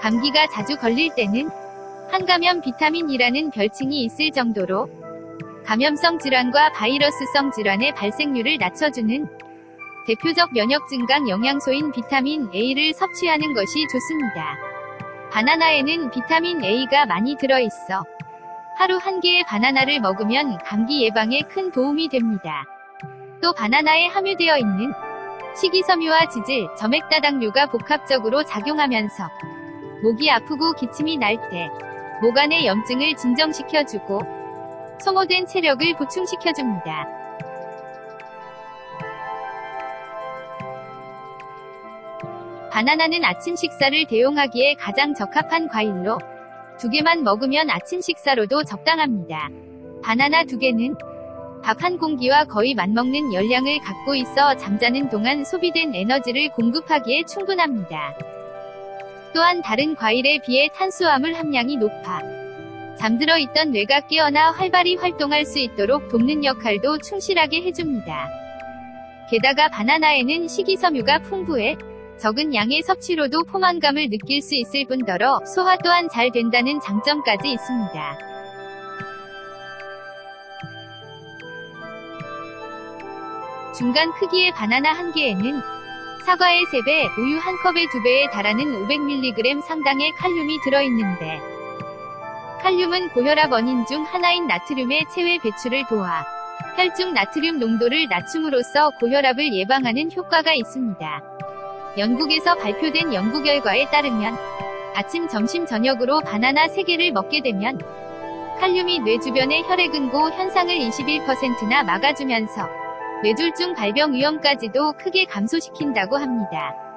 감기가 자주 걸릴 때는 항감염 비타민이라는 별칭이 있을 정도로 감염성 질환과 바이러스성 질환의 발생률을 낮춰주는 대표적 면역 증강 영양소인 비타민 A를 섭취하는 것이 좋습니다. 바나나에는 비타민 A가 많이 들어있어 하루 한 개의 바나나를 먹으면 감기 예방에 큰 도움이 됩니다. 또 바나나에 함유되어 있는 식이섬유와 지질, 점액다당류가 복합적으로 작용하면서 목이 아프고 기침이 날 때 목 안의 염증을 진정시켜주고 소모된 체력을 보충시켜줍니다. 바나나는 아침 식사를 대용하기에 가장 적합한 과일로 두 개만 먹으면 아침 식사로도 적당합니다. 바나나 두 개는 밥 한 공기와 거의 맞먹는 열량을 갖고 있어 잠자는 동안 소비된 에너지를 공급하기에 충분합니다. 또한 다른 과일에 비해 탄수화물 함량이 높아 잠들어 있던 뇌가 깨어나 활발히 활동할 수 있도록 돕는 역할도 충실하게 해줍니다. 게다가 바나나에는 식이섬유가 풍부해 적은 양의 섭취로도 포만감을 느낄 수 있을 뿐더러 소화 또한 잘 된다는 장점까지 있습니다. 중간 크기의 바나나 한 개에는 사과의 3배, 우유 한 컵의 2배에 달하는 500mg 상당의 칼륨이 들어있는데 칼륨은 고혈압 원인 중 하나인 나트륨의 체외 배출을 도와 혈중 나트륨 농도를 낮춤으로써 고혈압을 예방하는 효과가 있습니다. 영국에서 발표된 연구 결과에 따르면 아침, 점심, 저녁으로 바나나 3개를 먹게 되면 칼륨이 뇌 주변의 혈액응고 현상을 21%나 막아주면서 뇌졸중 발병 위험까지도 크게 감소시킨다고 합니다.